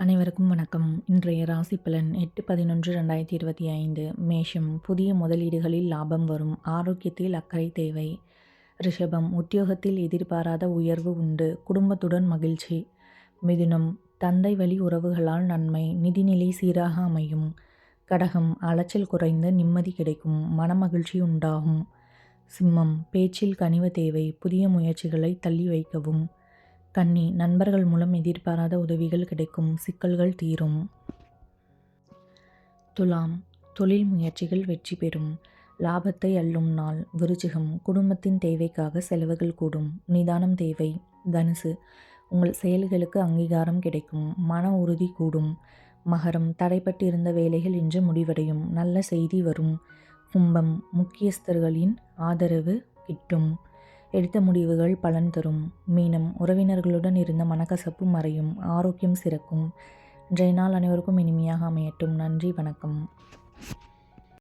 அனைவருக்கும் வணக்கம். இன்றைய ராசி பலன் எட்டு பதினொன்று ரெண்டாயிரத்தி இருபத்தி ஐந்து. மேஷம் புதிய முதலீடுகளில் லாபம் வரும். ஆரோக்கியத்தில் அக்கறை தேவை. ரிஷபம் உத்தியோகத்தில் எதிர்பாராத உயர்வு உண்டு. குடும்பத்துடன் மகிழ்ச்சி. மிதுனம் தந்தை வழி உறவுகளால் நன்மை. நிதிநிலை சீராக அமையும். கடகம் அலைச்சல் குறைந்து நிம்மதி கிடைக்கும். மனமகிழ்ச்சி உண்டாகும். சிம்மம் பேச்சில் கனிவு தேவை. புதிய முயற்சிகளை தள்ளி வைக்கவும். கன்னி நண்பர்கள் மூலம் எதிர்பாராத உதவிகள் கிடைக்கும். சிக்கல்கள் தீரும். துலாம் தொழில் முயற்சிகள் வெற்றி பெறும். லாபத்தை அள்ளும் நாள் விருச்சிகம். குடும்பத்தின் தேவைக்காக செலவுகள் கூடும். நிதானம் தேவை. தனுசு. உங்கள் செயல்களுக்கு அங்கீகாரம் கிடைக்கும். மன உறுதி கூடும். மகரம். தடைப்பட்டிருந்த வேலைகள் இன்று முடிவடையும். நல்ல செய்தி வரும். கும்பம். முக்கியஸ்தர்களின் ஆதரவு கிட்டும். எடுத்த முடிவுகள் பலன் தரும். மீனம் உறவினர்களுடன் இருந்த மனக்கசப்பு மறையும். ஆரோக்கியம் சிறக்கும். இன்றைய நாள் அனைவருக்கும் இனிமையாக அமையட்டும். நன்றி வணக்கம்.